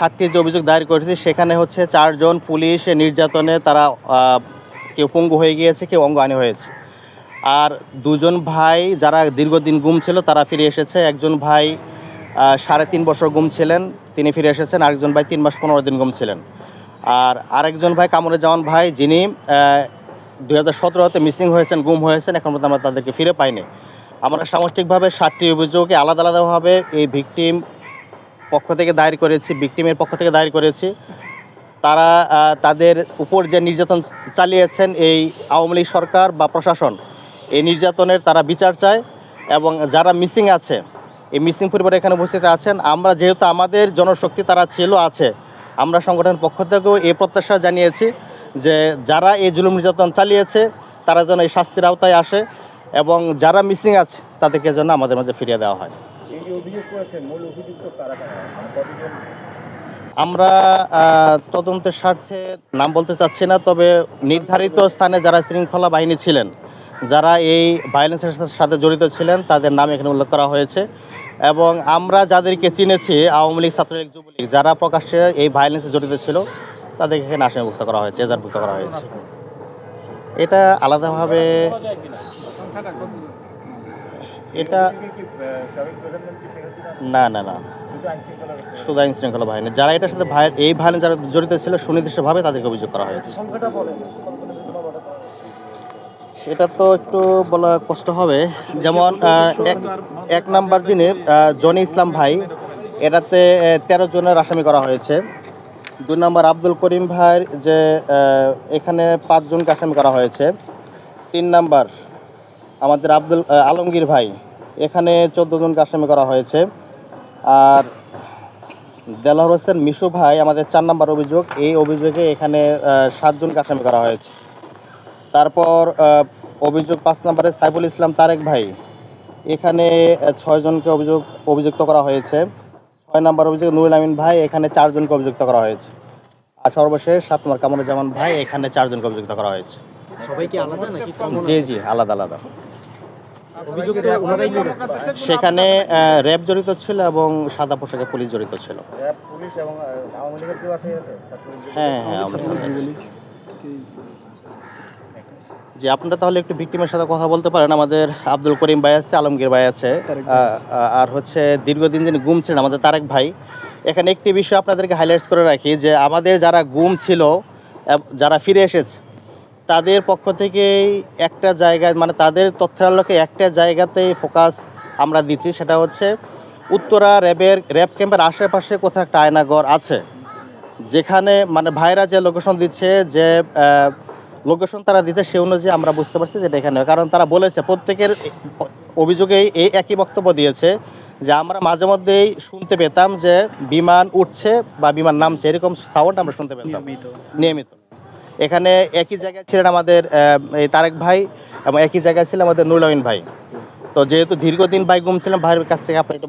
ষাটটি যে অভিযোগ দায়ের করেছি, সেখানে হচ্ছে চারজন পুলিশ, নির্যাতনে তারা কেউ পঙ্গু হয়ে গিয়েছে, কেউ অঙ্গহানি হয়েছে। আর দুজন ভাই যারা দীর্ঘদিন গুম ছিল, তারা ফিরে এসেছে। একজন ভাই সাড়ে তিন বছর গুম ছিলেন, তিনি ফিরে এসেছেন। আরেকজন ভাই তিন মাস পনেরো দিন গুম ছিলেন। আর আরেকজন ভাই কামরুজ্জামান ভাই, যিনি দুই হাজার সতেরোতে মিসিং হয়েছেন, গুম হয়েছেন, এখন পর্যন্ত আমরা তাদেরকে ফিরে পাইনি। আমরা সামষ্টিকভাবে সাতটি অভিযোগে আলাদা আলাদাভাবে এই ভিকটিম পক্ষ থেকে দায়ের করেছি ভিকটিমের পক্ষ থেকে দায়ের করেছি। তারা তাদের উপর যে নির্যাতন চালিয়েছেন এই আওয়ামী লীগ সরকার বা প্রশাসন, এই নির্যাতনের তারা বিচার চায় এবং যারা মিসিং আছে, এই মিসিং পরিবার এখানে উপস্থিত আছেন, আমরা যেহেতু আমাদের জনশক্তি তারা ছিল, আছে, আমরা সংগঠনের পক্ষ থেকেও এই প্রত্যাশা জানিয়েছি যে যারা এই জুলুম নির্যাতন চালিয়েছে, তারা যেন এই শাস্তির আওতায় আসে এবং যারা মিসিং আছে, তাদেরকে যেন আমাদের মাঝে ফিরিয়ে দেওয়া হয়। আমরা তদন্তের স্বার্থে নাম বলতে চাচ্ছি না তবে নির্ধারিত স্থানে যারা শৃঙ্খলা বাহিনী ছিলেন যারা এই ভায়োলেন্সের সাথে জড়িত ছিলেন তাদের নাম এখানে উল্লেখ করা হয়েছে। এবং আমরা যাদেরকে চিনেছি আওয়ামী লীগ ছাত্রলীগ যুবলীগ যারা প্রকাশ্যে এই ভায়োলেন্সে জড়িত ছিল তাদেরকে এখানে আসামিভুক্ত করা হয়েছে এজারভুক্ত করা হয়েছে। এটা আলাদাভাবে এটা না না না। শুধু আইন শৃঙ্খলা বাহিনী। যারা এটার সাথে ভাই এই ভায়োলেন্স যারা জড়িত ছিল সুনির্দিষ্টভাবে তাদেরকে অভিযোগ করা হয়েছে। এটা তো একটু বলা কষ্ট হবে। যেমন এক- নাম্বার যিনি জনি ইসলাম ভাই এটাতে তেরো জনের আসামি করা হয়েছে। দুই নম্বর আব্দুল করিম ভাইয়ের যে এখানে পাঁচজনকে আসামি করা হয়েছে। তিন নাম্বার আমাদের আব্দুল আলমগীর ভাই। এখানে চোদ্দ জনকে আসামি করা হয়েছে। আর দেলাহর হোসেন মিশু ভাই আমাদের চার নাম্বার অভিযোগ এই অভিযোগে এখানে সাতজনকে আসামি করা হয়েছে। তারপর অভিযোগ পাঁচ নম্বরে সাইফুল ইসলাম তারেক ভাই। এখানে ছয়জনকে অভিযোগ অভিযুক্ত করা হয়েছে। ছয় নম্বর অভিযোগ নুরুল আমিন ভাই এখানে চারজনকে অভিযুক্ত করা হয়েছে। আর সর্বশেষ সাত নম্বর কামরুজ্জামান ভাই এখানে চারজনকে অভিযুক্ত করা হয়েছে। সবাই কি আলাদা নাকি জি জি আলাদা আলাদা অভিযোগ তো ওনারাই করেছে সেখানে র্যাব জড়িত ছিল এবং সাদা পোশাকে পুলিশ জড়িত ছিল। হ্যাঁ হ্যাঁ আমরা জি আপনারা তাহলে একটু ভিক্টিমের সাথে কথা বলতে পারেন। আমাদের আব্দুল করিম ভাই আছে আলমগীর ভাই আছে। আহ, আর হচ্ছে দীর্ঘদিন যিনি গুম ছিলেন আমাদের তারেক ভাই। এখানে একটি বিষয় আপনাদেরকে হাইলাইটস করে রাখি যে আমাদের যারা গুম ছিল যারা ফিরে এসেছে তাদের পক্ষ থেকেই একটা জায়গায় মানে তাদের তথ্যের আলোকে একটা জায়গাতেই ফোকাস আমরা দিচ্ছি সেটা হচ্ছে উত্তরা র্যাবের র্যাব ক্যাম্পের আশেপাশে কোথাও একটা আয়নাগর আছে যেখানে মানে ভাইরা যে লোকেশন দিচ্ছে যে লোকেশন তারা দিচ্ছে সে অনুযায়ী আমরা বুঝতে পারছি যে এটা এখানে কারণ তারা বলেছে প্রত্যেকের অভিযোগেই এই একই বক্তব্য দিয়েছে যে আমরা মাঝে মধ্যেই শুনতে পেতাম যে বিমান উঠছে বা বিমান নামছে এরকম সাউন্ড আমরা শুনতে পেতাম। নিয়মিত। এখানে একই জায়গায় ছিলেন আমাদের এই তারেক ভাই এবং একই জায়গায় ছিল আমাদের নুরলামিন ভাই। তো যেহেতু দীর্ঘদিন ভাই ঘুমছিলাম ছিলেন, ভাইয়ের কাছ থেকে আপনার একটু